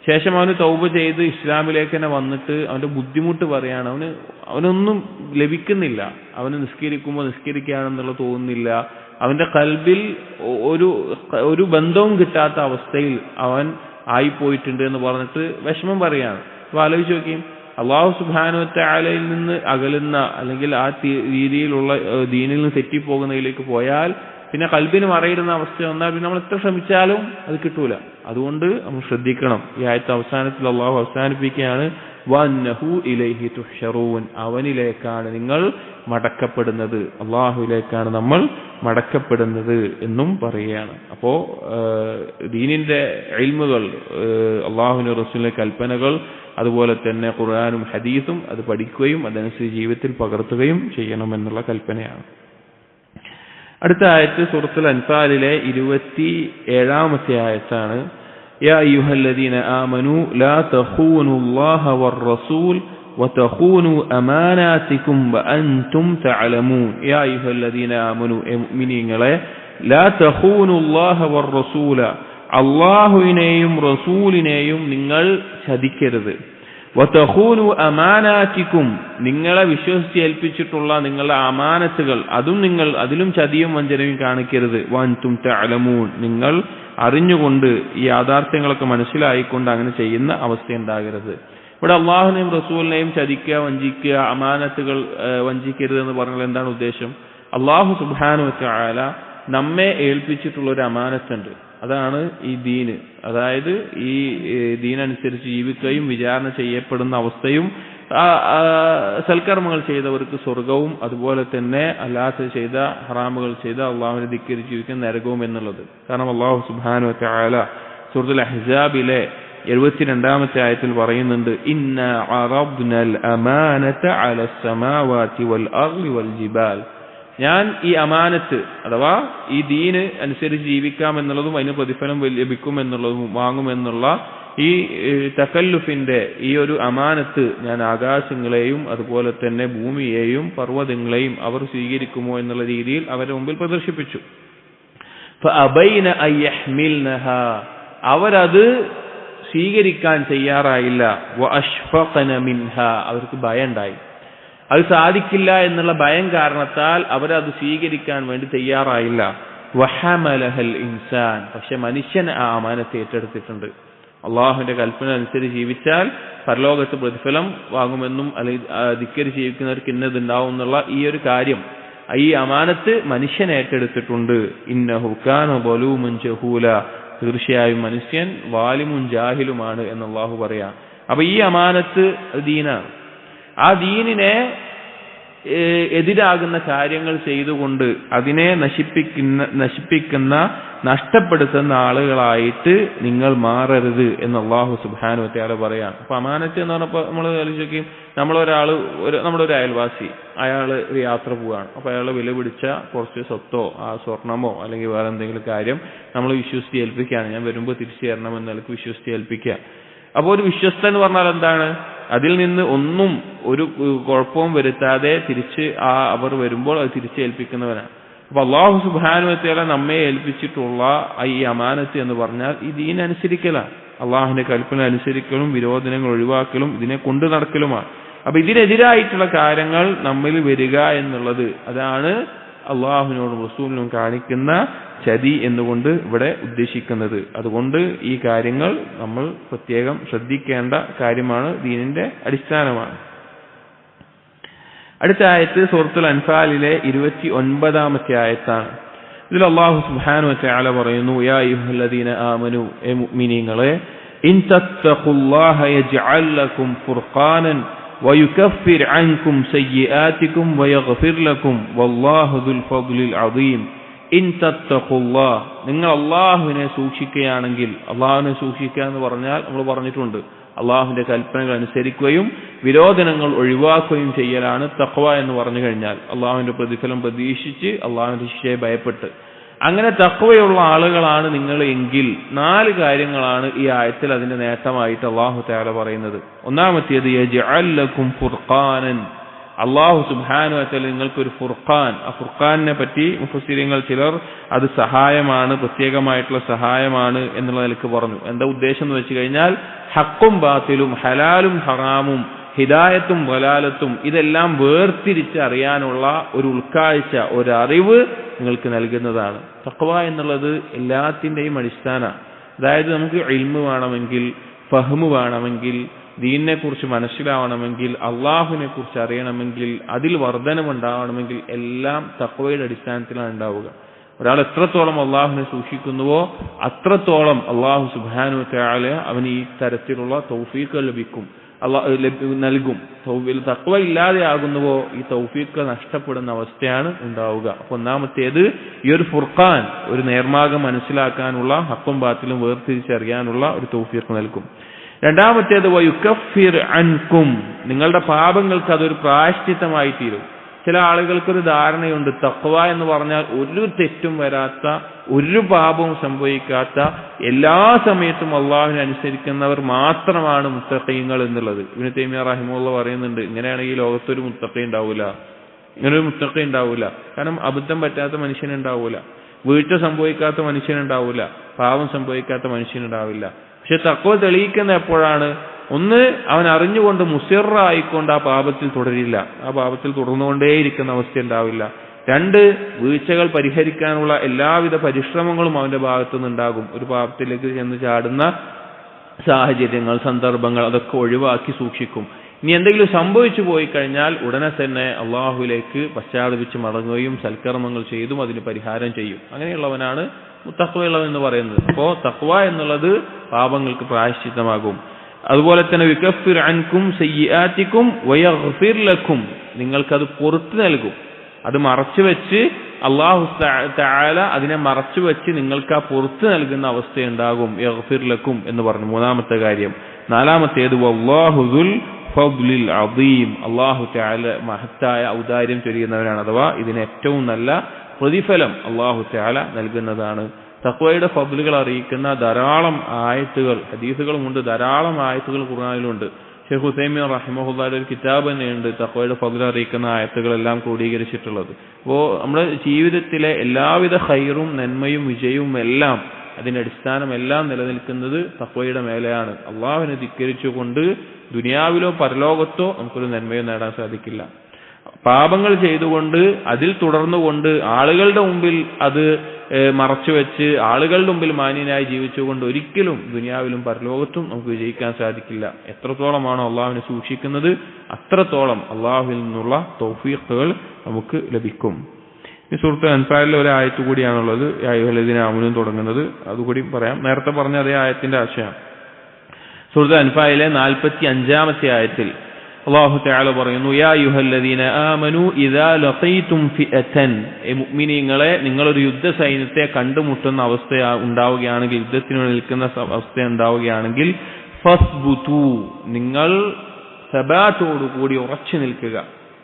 Speaker 1: ശേഷം അവന് തൗബ ചെയ്ത് ഇസ്ലാമിലേക്ക് തന്നെ വന്നിട്ട് അവന്റെ ബുദ്ധിമുട്ട് പറയാണ്. അവന് അവനൊന്നും ലഭിക്കുന്നില്ല. അവന് നിസ്കരിക്കുമ്പോൾ നിസ്കരിക്കുകയാണെന്നുള്ള തോന്നുന്നില്ല. അവന്റെ കൽബിൽ ഒരു ഒരു ബന്ധവും കിട്ടാത്ത അവസ്ഥയിൽ അവൻ ആയിപ്പോയിട്ടുണ്ട് എന്ന് പറഞ്ഞിട്ട് വിഷമം പറയാണ്. അപ്പൊ ആലോചിച്ച് നോക്കിയും അള്ളാഹു സുബാനുവറ്റാലയിൽ നിന്ന് അകലുന്ന അല്ലെങ്കിൽ ആ രീതിയിലുള്ള ദീനിൽ നിന്ന് തെറ്റിപ്പോകുന്നതിലേക്ക് പോയാൽ പിന്നെ കൽബിന് മറയിടുന്ന അവസ്ഥ വന്നാൽ പിന്നെ നമ്മൾ എത്ര ശ്രമിച്ചാലും അത് കിട്ടൂല. അതുകൊണ്ട് നമ്മൾ ശ്രദ്ധിക്കണം. ഈ ആയത്തെ അവസാനത്തിൽ അള്ളാഹു അവസാനിപ്പിക്കുകയാണ്. വന്നഹു ഇലൈഹി തുഷറൂൻ അവനിലേക്കാണ് നിങ്ങൾ മടക്കപ്പെടുന്നത്. അള്ളാഹുവിലേക്കാണ് നമ്മൾ മടക്കപ്പെടുന്നത് എന്നും പറയുകയാണ്. അപ്പോ ദീനിന്റെ എൽമുകൾ അള്ളാഹുവിന്റെ റസൂലിന്റെ കൽപ്പനകൾ അതുപോലെ തന്നെ ഖുർആാനും ഹദീസും അത് പഠിക്കുകയും അതനുസരിച്ച് ജീവിതത്തിൽ പകർത്തുകയും ചെയ്യണമെന്നുള്ള കൽപ്പനയാണ്. അടുത്ത ആയത്ത് സുഹൃത്തുൽ അൻസാലിലെ ഇരുപത്തി ഏഴാമത്തെ ആയത്താണ്. يا أيها الذين آمنوا لا تخونوا الله والرسول وتخونوا أماناتكم وأنتم تعلمون يا أيها الذين آمنوا എ മുഅ്മിനീങ്ങളെ لا تخونوا الله والرسول അള്ളാഹുവിനെയും റസൂലിനെയും നിങ്ങൾ ചതിക്കരുത് വതഖൂനു അമാനാറ്റിക്കും നിങ്ങളെ വിശ്വസിച്ച് ഏൽപ്പിച്ചിട്ടുള്ള നിങ്ങളുടെ അമാനത്തുകൾ അതും നിങ്ങൾ അതിലും ചതിയും വഞ്ചനയും കാണിക്കരുത് വൻതും തഅലമൂൻ നിങ്ങൾ അറിഞ്ഞുകൊണ്ട് ഈ യാഥാർത്ഥ്യങ്ങളൊക്കെ മനസ്സിലായിക്കൊണ്ട് അങ്ങനെ ചെയ്യുന്ന അവസ്ഥ ഉണ്ടാകരുത്. ഇവിടെ അള്ളാഹുനെയും റസൂലിനെയും ചതിക്കുക വഞ്ചിക്കുക അമാനത്തുകൾ വഞ്ചിക്കരുത് എന്ന് പറഞ്ഞാൽ എന്താണ് ഉദ്ദേശം? അള്ളാഹു സുബാനു വെച്ചാല നമ്മെ ഏൽപ്പിച്ചിട്ടുള്ള ഒരു അമാനത്തുണ്ട്. അതാണ് ഈ ദീന്. അതായത് ഈ ദീനനുസരിച്ച് ജീവിക്കുകയും വിചാരണ ചെയ്യപ്പെടുന്ന അവസ്ഥയും സൽക്കർമ്മങ്ങൾ ചെയ്തവർക്ക് സ്വർഗവും അതുപോലെ തന്നെ അല്ലാത്ത ചെയ്ത ഹറാമുകൾ ചെയ്ത അള്ളാഹുവിനെ ധിക്കരിച്ച് ജീവിക്കുന്ന നരകവും എന്നുള്ളത്. കാരണം അള്ളാഹു സുബാനു ആല സുഹൃത്തുൽ അഹ്സാബിലെ എഴുപത്തിരണ്ടാമത്തെ ആയത്തിൽ പറയുന്നുണ്ട് വൽ വൽ ജിബാൽ. ഞാൻ ഈ അമാനത്ത് അഥവാ ഈ ദീന് അനുസരിച്ച് ജീവിക്കാം എന്നുള്ളതും അതിന് പ്രതിഫലം ലഭിക്കും എന്നുള്ളതും വാങ്ങുമെന്നുള്ള ഈ തക്കല്ലുഫിന്റെ ഈ ഒരു അമാനത്ത് ഞാൻ ആകാശങ്ങളെയും അതുപോലെ തന്നെ ഭൂമിയെയും പർവതങ്ങളെയും അവർ സ്വീകരിക്കുമോ എന്നുള്ള രീതിയിൽ അവരുടെ മുമ്പിൽ പ്രദർശിപ്പിച്ചു. അവരത് സ്വീകരിക്കാൻ തയ്യാറായില്ല. അവർക്ക് ഭയമുണ്ടായി അത് സാധിക്കില്ല എന്നുള്ള ഭയം കാരണത്താൽ അവരത് സ്വീകരിക്കാൻ വേണ്ടി തയ്യാറായില്ല. വഹമലഹൽ ഇൻസാൻ. പക്ഷെ മനുഷ്യൻ ആ അമാനത്തെ ഏറ്റെടുത്തിട്ടുണ്ട്. അള്ളാഹുവിന്റെ കൽപ്പന അനുസരിച്ച് ജീവിച്ചാൽ പരലോകത്ത് പ്രതിഫലം വാങ്ങുമെന്നും അല്ലെങ്കിൽ ധിക്കരി ജീവിക്കുന്നവർക്ക് ഇന്നതുണ്ടാവും എന്നുള്ള ഈ ഒരു കാര്യം. ഈ അമാനത്ത് മനുഷ്യൻ ഏറ്റെടുത്തിട്ടുണ്ട്. ഇന്നഹുക്കാന ബലൂമുൻ ജഹൂല. തീർച്ചയായും മനുഷ്യൻ വാലിമുൻ ജാഹിലുമാണ് എന്ന് അള്ളാഹു പറയാം. അപ്പൊ ഈ അമാനത്ത് ദീനാണ്. ആ ദീനിനെ എതിരാകുന്ന കാര്യങ്ങൾ ചെയ്തുകൊണ്ട് അതിനെ നശിപ്പിക്കുന്ന നശിപ്പിക്കുന്ന നഷ്ടപ്പെടുത്തുന്ന ആളുകളായിട്ട് നിങ്ങൾ മാറരുത് എന്ന് അള്ളാഹു സുബാനു പറയാണ്. പറയാം അപ്പൊ അമാനത്ത് എന്ന് പറഞ്ഞപ്പോ നമ്മൾ ആലോചിക്കും നമ്മളൊരാൾ ഒരു നമ്മുടെ ഒരു അയൽവാസി അയാൾ ഒരു യാത്ര പോവാണ്. അപ്പൊ അയാൾ വില പിടിച്ച കുറച്ച് സ്വത്തോ ആ സ്വർണമോ അല്ലെങ്കിൽ വേറെ എന്തെങ്കിലും കാര്യം നമ്മൾ വിശ്വസിച്ച് ഏൽപ്പിക്കുകയാണ്. ഞാൻ വരുമ്പോൾ തിരിച്ചു തരണം എന്ന് നിലയ്ക്ക് വിശ്വസിച്ച് ഏൽപ്പിക്കുക. അപ്പൊ ഒരു വിശ്വസ്ത എന്ന് പറഞ്ഞാൽ എന്താണ്? അതിൽ നിന്ന് ഒന്നും ഒരു കുഴപ്പവും വരുത്താതെ തിരിച്ച് ആ അവർ വരുമ്പോൾ അത് തിരിച്ചേൽപ്പിക്കുന്നവനാണ് അപ്പൊ അള്ളാഹു സുബാനുവത്തേല നമ്മെ ഏൽപ്പിച്ചിട്ടുള്ള ഈ അമാനത്ത് എന്ന് പറഞ്ഞാൽ ഈ ദീൻ അനുസരിക്കലാണ്. അള്ളാഹുവിന്റെ കൽപ്പന അനുസരിക്കലും വിരോധനങ്ങൾ ഒഴിവാക്കലും ഇതിനെ കൊണ്ടു നടക്കലുമാണ്. അപ്പൊ ഇതിനെതിരായിട്ടുള്ള കാര്യങ്ങൾ നമ്മിൽ വരിക എന്നുള്ളത് അതാണ് അള്ളാഹുവിനോടും റസൂലിനും കാണിക്കുന്ന ചതി എന്നുകൊണ്ട് ഇവിടെ ഉദ്ദേശിക്കുന്നത്. അതുകൊണ്ട് ഈ കാര്യങ്ങൾ നമ്മൾ പ്രത്യേകം ശ്രദ്ധിക്കേണ്ട കാര്യമാണ് ദീനിന്റെ അടിസ്ഥാനമാണ്. അടുത്ത ആയത്ത് സൂറത്തുൽ അൻഫാലിലെ ഇരുപത്തി ഒൻപതാമത്തെ ആയത്താണ് ഇതിൽ അള്ളാഹു സുബ്ഹാനഹു വതആല പറയുന്നു യാ അയ്യുഹല്ലദീന ആമനു എ മുഅ്മിനീങ്ങളെ ഇൻ തത്തഖുല്ലാഹ യജ്അൽ ലക്കും ഫുർഖാനൻ ويكفر عنكم سيئاتكم ويغفر لكم والله ذو الفضل العظيم ഇൻ തത്തഖുല്ലാ നിങ്ങൾ അള്ളാഹുവിനെ സൂക്ഷിക്കുകയാണെങ്കിൽ അള്ളാഹുവിനെ സൂക്ഷിക്കുക എന്ന് പറഞ്ഞാൽ നമ്മൾ പറഞ്ഞിട്ടുണ്ട് അള്ളാഹുവിന്റെ കൽപ്പനകൾ അനുസരിക്കുകയും വിരോധനങ്ങൾ ഒഴിവാക്കുകയും ചെയ്യലാണ് തഖ്വ എന്ന് പറഞ്ഞു കഴിഞ്ഞാൽ. അള്ളാഹുവിന്റെ പ്രതിഫലം പ്രതീക്ഷിച്ച് അള്ളാഹുവിന്റെ ശിക്ഷയെ ഭയപ്പെട്ട്. അങ്ങനെ തഖ്വയുള്ള ആളുകളാണ് നിങ്ങൾ എങ്കിൽ നാല് കാര്യങ്ങളാണ് ഈ ആയത്തിൽ അതിന്റെ നേട്ടമായിട്ട് അള്ളാഹു തആല പറയുന്നത്. ഒന്നാമത്തേത് ഫുർഖാനൻ. അള്ളാഹു വച്ചാൽ നിങ്ങൾക്കൊരു ഫുർഖാൻ. ആ ഫുർഖാനിനെ പറ്റി മുഫസിരിങ്ങൾ ചിലർ അത് സഹായമാണ് പ്രത്യേകമായിട്ടുള്ള സഹായമാണ് എന്നുള്ള നിലയ്ക്ക് പറഞ്ഞു. എന്താ ഉദ്ദേശം എന്ന് വെച്ച് കഴിഞ്ഞാൽ ഹക്കും ബാത്തിലും ഹലാലും ഹറാമും ഹിദായത്തും വലാലത്തും ഇതെല്ലാം വേർതിരിച്ച് അറിയാനുള്ള ഒരു ഉൾക്കാഴ്ച ഒരു അറിവ് നിങ്ങൾക്ക് നൽകുന്നതാണ്. തക്വ എന്നുള്ളത് എല്ലാത്തിന്റെയും അടിസ്ഥാന. അതായത് നമുക്ക് ഇൽമ് വേണമെങ്കിൽ ഫഹ്മ് വേണമെങ്കിൽ ദീനിനെ കുറിച്ച് മനസ്സിലാവണമെങ്കിൽ അള്ളാഹുവിനെ കുറിച്ച് അറിയണമെങ്കിൽ അതിൽ വർധനമുണ്ടാവണമെങ്കിൽ എല്ലാം തക്വയുടെ അടിസ്ഥാനത്തിലാണ് ഉണ്ടാവുക. ഒരാൾ എത്രത്തോളം അള്ളാഹുവിനെ സൂക്ഷിക്കുന്നുവോ അത്രത്തോളം അള്ളാഹു സുബാനു ത്യാല അവന് ഈ തരത്തിലുള്ള തൗഫീക്ക് ലഭിക്കും. അള്ളാഹ് നൽകും. ഇല്ലാതെ ആകുന്നുവോ ഈ തൗഫീക്ക് നഷ്ടപ്പെടുന്ന അവസ്ഥയാണ് ഉണ്ടാവുക. അപ്പൊ ഒന്നാമത്തേത് ഈ ഒരു ഫുർഖാൻ ഒരു നേർമാർഗം മനസ്സിലാക്കാനുള്ള ഹക്കും ബാത്തിലും വേർതിരിച്ചറിയാനുള്ള ഒരു തൗഫീക്ക് നൽകും. രണ്ടാമത്തേത് വയുക്കഫിർ അൻകും. നിങ്ങളുടെ പാപങ്ങൾക്ക് അതൊരു പ്രായശ്ചിത്തമായി തീരും. ചില ആളുകൾക്കൊരു ധാരണയുണ്ട് തക്വ എന്ന് പറഞ്ഞാൽ ഒരു തെറ്റും വരാത്ത ഒരു പാപവും സംഭവിക്കാത്ത എല്ലാ സമയത്തും അള്ളാഹുവിനെ അനുസരിക്കുന്നവർ മാത്രമാണ് മുത്തഖീങ്ങൾ എന്നുള്ളത്. ഇവന് തൈമിയ റഹിമുള്ള പറയുന്നുണ്ട് ഇങ്ങനെയാണെങ്കിൽ ലോകത്തൊരു മുത്തക്ക ഉണ്ടാവൂല. ഇങ്ങനൊരു ഒരു ഉണ്ടാവില്ല ഉണ്ടാവൂല. കാരണം അബദ്ധം പറ്റാത്ത മനുഷ്യനുണ്ടാവൂല വീഴ്ച സംഭവിക്കാത്ത മനുഷ്യനുണ്ടാവൂല പാപം സംഭവിക്കാത്ത മനുഷ്യനുണ്ടാവില്ല പക്ഷെ തക്കോ തെളിയിക്കുന്ന എപ്പോഴാണ് ഒന്ന് അവൻ അറിഞ്ഞുകൊണ്ട് മുസിറായിക്കൊണ്ട് ആ പാപത്തിൽ തുടരില്ല. ആ പാപത്തിൽ തുടർന്നുകൊണ്ടേയിരിക്കുന്ന അവസ്ഥ ഉണ്ടാവില്ല. രണ്ട് വീഴ്ചകൾ പരിഹരിക്കാനുള്ള എല്ലാവിധ പരിശ്രമങ്ങളും അവന്റെ ഭാഗത്തു നിന്നുണ്ടാകും ഒരു പാപത്തിലേക്ക് ചെന്ന് ചാടുന്ന സാഹചര്യങ്ങൾ സന്ദർഭങ്ങൾ അതൊക്കെ ഒഴിവാക്കി സൂക്ഷിക്കും. ഇനി എന്തെങ്കിലും സംഭവിച്ചു പോയി കഴിഞ്ഞാൽ ഉടനെ തന്നെ അള്ളാഹുലേക്ക് പശ്ചാത്തപിച്ച് മടങ്ങുകയും സൽക്കർമ്മങ്ങൾ ചെയ്തും അതിന് പരിഹാരം ചെയ്യും. അങ്ങനെയുള്ളവനാണ് തക്വയുള്ളവൻ എന്ന് പറയുന്നത്. അപ്പോ തക്വ എന്നുള്ളത് പാപങ്ങൾക്ക് പ്രായശ്ചിത്തമാകും. അതുപോലെ തന്നെ വികഫിർ അൻകും സയ്യാറ്റിക്കും വയഫിർ ലക്കും. നിങ്ങൾക്കത് പുറത്തു നൽകും. അത് മറച്ചു വെച്ച് അള്ളാഹു താല അതിനെ മറച്ചു വെച്ച് നിങ്ങൾക്ക് ആ പുറത്തു നൽകുന്ന അവസ്ഥയുണ്ടാകും. യഗ്ഫിർ ലക്കും എന്ന് പറഞ്ഞു. മൂന്നാമത്തെ കാര്യം. നാലാമത്തേത് വല്ലാഹുദുൽ ഫദ്ലിൽ അദീം. അള്ളാഹു താല മഹത്തായ ഔദാര്യം ചൊരിയുന്നവനാണ് അഥവാ ഇതിന് ഏറ്റവും നല്ല പ്രതിഫലം അള്ളാഹു ചാല നൽകുന്നതാണ്. തക്വയുടെ ഫബ്ലുകൾ അറിയിക്കുന്ന ധാരാളം ആയത്തുകൾ ഹദീസുകളുമുണ്ട് ധാരാളം ആയത്തുകൾ കുറാനിലുണ്ട് ഷെയ്ഖ് ഹുസൈമി റഹിമഹുല്ലായുടെ ഒരു കിതാബ് തന്നെയുണ്ട് തക്വയുടെ ഫബുൽ അറിയിക്കുന്ന ആയത്തുകളെല്ലാം ക്രോഡീകരിച്ചിട്ടുള്ളത്. അപ്പോൾ നമ്മുടെ ജീവിതത്തിലെ എല്ലാവിധ ഹൈറും നന്മയും വിജയവും എല്ലാം അതിന്റെ അടിസ്ഥാനം എല്ലാം നിലനിൽക്കുന്നത് തക്വയുടെ മേലെയാണ്. അള്ളാഹുവിനെ ധിക്കരിച്ചുകൊണ്ട് ദുനിയാവിലോ പരലോകത്തോ നമുക്കൊരു നന്മയോ നേടാൻ സാധിക്കില്ല. പാപങ്ങൾ ചെയ്തുകൊണ്ട് അതിൽ തുടർന്നുകൊണ്ട് ആളുകളുടെ മുമ്പിൽ അത് മറച്ചുവെച്ച് ആളുകളുടെ മുമ്പിൽ മാന്യനായി ജീവിച്ചുകൊണ്ട് ഒരിക്കലും ദുനിയാവിലും പരലോകത്തും നമുക്ക് വിജയിക്കാൻ സാധിക്കില്ല. എത്രത്തോളമാണോ അള്ളാഹുവിനെ സൂക്ഷിക്കുന്നത്? അത്രത്തോളം അള്ളാഹുവിൽ നിന്നുള്ള തൗഫീഖുകൾ നമുക്ക് ലഭിക്കും. ഈ സുഹൃത്ത് അൻഫാലിലെ ഒരു ആയത്ത് കൂടിയാണുള്ളത് അമുനും തുടങ്ങുന്നത്. അതുകൂടി പറയാം. നേരത്തെ പറഞ്ഞ അതേ ആയത്തിന്റെ ആശയം. സുഹൃത്ത് അൻഫായിലെ നാൽപ്പത്തി അഞ്ചാമത്തെ ആയത്തിൽ അള്ളാഹു തആല പറയുന്നു യാ യുഹല്ലദീന ആമനു ഇദാ ലഖൈതും ഫിഅതൻ. മുഅ്മിനീങ്ങളെ നിങ്ങളൊരു യുദ്ധ സൈന്യത്തെ കണ്ടുമുട്ടുന്ന അവസ്ഥ ഉണ്ടാവുകയാണെങ്കിൽ യുദ്ധത്തിന് നിൽക്കുന്ന അവസ്ഥ ഉണ്ടാവുകയാണെങ്കിൽ ഫസ്ബുതു നിങ്ങൾ സബാത്തോടുകൂടി ഉറച്ചു നിൽക്കുക.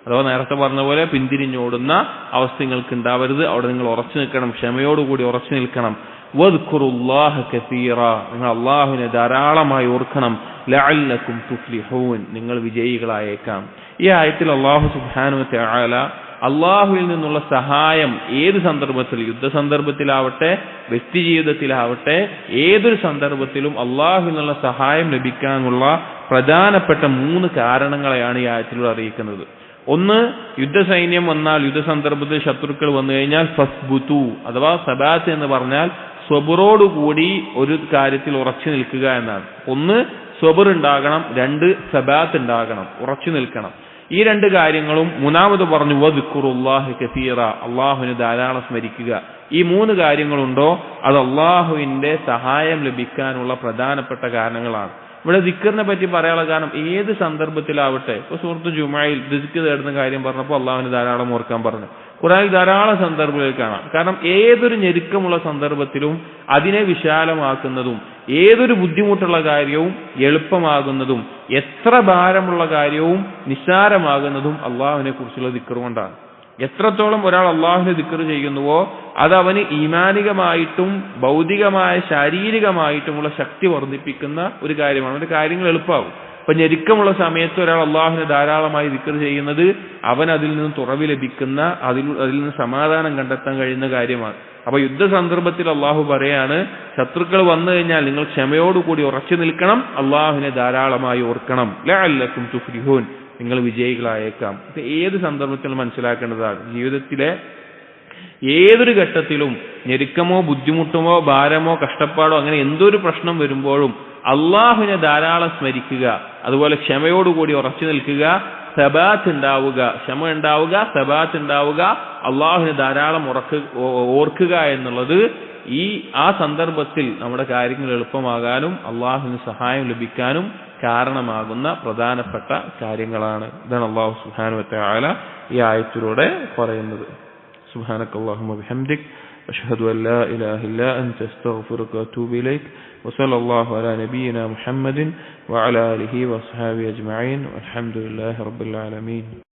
Speaker 1: അഥവാ നേരത്തെ പറഞ്ഞ പോലെ പിന്തിരിഞ്ഞോടുന്ന അവസ്ഥ നിങ്ങൾക്ക് ഉണ്ടാവരുത്. അവിടെ നിങ്ങൾ ഉറച്ചു നിൽക്കണം ക്ഷമയോടുകൂടി ഉറച്ചു നിൽക്കണം. നിങ്ങൾ അള്ളാഹുവിനെ ധാരാളമായി ഓർക്കണം. ലഅല്ലക്കും തുഫ്ലിഹൂൻ. നിങ്ങൾ വിജയികളായേക്കാം. ഈ ആയത്തിൽ അള്ളാഹു സുബ്ഹാനഹു തആല അള്ളാഹുവിൽ നിന്നുള്ള സഹായം ഏത് സന്ദർഭത്തിൽ? യുദ്ധ സന്ദർഭത്തിലാവട്ടെ വ്യക്തി ജീവിതത്തിലാവട്ടെ ഏതൊരു സന്ദർഭത്തിലും അള്ളാഹുവിൽ നിന്നുള്ള സഹായം ലഭിക്കാനുള്ള പ്രധാനപ്പെട്ട മൂന്ന് കാരണങ്ങളെയാണ് ഈ ആയത്തിലൂടെ അറിയിക്കുന്നത്. ഒന്ന് യുദ്ധസൈന്യം വന്നാൽ യുദ്ധ സന്ദർഭത്തിൽ ശത്രുക്കൾ വന്നു കഴിഞ്ഞാൽ ഫസ്ബുതു അഥവാ സബാത്ത് എന്ന് പറഞ്ഞാൽ സ്വബുറോടുകൂടി ഒരു കാര്യത്തിൽ ഉറച്ചു നിൽക്കുക എന്നാണ്. ഒന്ന് സ്വബർ ഉണ്ടാകണം രണ്ട് സബാത്ത് ഉണ്ടാകണം ഉറച്ചു നിൽക്കണം. ഈ രണ്ട് കാര്യങ്ങളും മൂന്നാമത് പറഞ്ഞു വിക്കുറുല്ലാഹു കസീറ അള്ളാഹുവിന് ധാരാളം സ്മരിക്കുക. ഈ മൂന്ന് കാര്യങ്ങളുണ്ടോ? അത് അള്ളാഹുവിന്റെ സഹായം ലഭിക്കാനുള്ള പ്രധാനപ്പെട്ട കാരണങ്ങളാണ്. ഇവിടെ ദിക്കറിനെ പറ്റി പറയാനുള്ള കാരണം ഏത് സന്ദർഭത്തിലാവട്ടെ. ഇപ്പൊ സുഹൃത്ത് ജുമായിൽ ദിക്ക് തേടുന്ന കാര്യം പറഞ്ഞപ്പോൾ അള്ളാഹുവിന് ധാരാളം ഓർക്കാൻ പറഞ്ഞു. ഖുറാനിൽ ധാരാളം സന്ദർഭങ്ങൾ കാണാം. കാരണം ഏതൊരു ഞെരുക്കമുള്ള സന്ദർഭത്തിലും അതിനെ വിശാലമാക്കുന്നതും ഏതൊരു ബുദ്ധിമുട്ടുള്ള കാര്യവും എളുപ്പമാകുന്നതും എത്ര ഭാരമുള്ള കാര്യവും നിസ്സാരമാകുന്നതും അള്ളാഹുവിനെ കുറിച്ചുള്ള ദിക്കറുകൊണ്ടാണ് എത്രത്തോളം ഒരാൾ അള്ളാഹുവിനെ ദിക്കർ ചെയ്യുന്നുവോ അത് അവന് ഈമാനികമായിട്ടും ഭൗതികമായ ശാരീരികമായിട്ടുമുള്ള ശക്തി വർദ്ധിപ്പിക്കുന്ന ഒരു കാര്യമാണ്. അവന്റെ കാര്യങ്ങൾ എളുപ്പമാകും. അപ്പൊ ഞെരുക്കമുള്ള സമയത്ത് ഒരാൾ അള്ളാഹുവിനെ ധാരാളമായി ദിക്കർ ചെയ്യുന്നത് അവൻ അതിൽ നിന്ന് തുറവി ലഭിക്കുന്ന അതിൽ അതിൽ നിന്ന് സമാധാനം കണ്ടെത്താൻ കഴിയുന്ന കാര്യമാണ്. അപ്പൊ യുദ്ധ സന്ദർഭത്തിൽ അള്ളാഹു പറയാണ് ശത്രുക്കൾ വന്നു കഴിഞ്ഞാൽ നിങ്ങൾ ക്ഷമയോടുകൂടി ഉറച്ചു നിൽക്കണം അള്ളാഹുവിനെ ധാരാളമായി ഓർക്കണം. ലഅല്ലക്കും തുഫ്ലിഹൂൻ. നിങ്ങൾ വിജയികളായേക്കാം. ഇത് ഏത് സന്ദർഭത്തിൽ മനസ്സിലാക്കേണ്ടതാണ്. ജീവിതത്തിലെ ഏതൊരു ഘട്ടത്തിലും ഞെരുക്കമോ ബുദ്ധിമുട്ടുമോ ഭാരമോ കഷ്ടപ്പാടോ അങ്ങനെ എന്തൊരു പ്രശ്നം വരുമ്പോഴും അള്ളാഹുവിനെ ധാരാളം സ്മരിക്കുക. അതുപോലെ ക്ഷമയോടുകൂടി ഉറച്ചു നിൽക്കുക. സബാത്ത് ഉണ്ടാവുക. ക്ഷമ ഉണ്ടാവുക സബാത്ത് ഉണ്ടാവുക. അള്ളാഹുവിനെ ധാരാളം ഉറക്ക ഓർക്കുക എന്നുള്ളത് ഈ ആ സന്ദർഭത്തിൽ നമ്മുടെ കാര്യങ്ങൾ എളുപ്പമാകാനും അള്ളാഹുവിന് സഹായം ലഭിക്കാനും കാരണമാകുന്ന പ്രധാനപ്പെട്ട കാര്യങ്ങളാണ്. ഇതാണ് അള്ളാഹു സുഹാനുവത്തെ ആല ഈ ആയത്തിലൂടെ പറയുന്നത്. സുഹാനക്കല്ലാഹുമ ബിഹംദിക്. أشهد أن لا إله إلا أنت أستغفرك وأتوب إليك. وصلى الله على نبينا محمد وعلى آله وأصحابه أجمعين. والحمد لله رب العالمين.